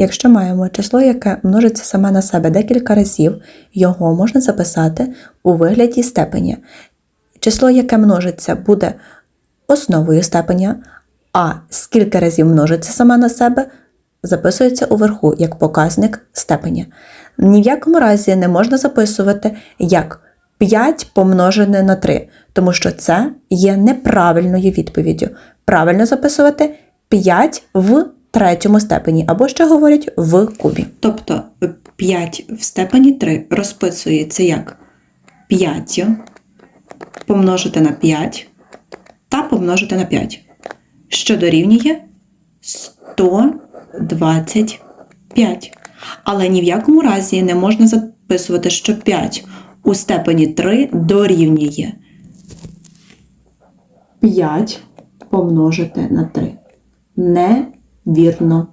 Якщо маємо число, яке множиться саме на себе декілька разів, його можна записати у вигляді степеня. Число, яке множиться, буде основою степеня, а скільки разів множиться саме на себе, записується уверху як показник степеня. Ні в якому разі не можна записувати як 5 помножене на 3, тому що це є неправильною відповіддю. Правильно записувати 5 в третьому степені, або ще говорять в кубі. Тобто 5 в степені 3 розписується як 5 помножити на 5 та помножити на 5, що дорівнює 125. Але ні в якому разі не можна записувати, що 5 у степені 3 дорівнює 5 помножити на 3. Невірно.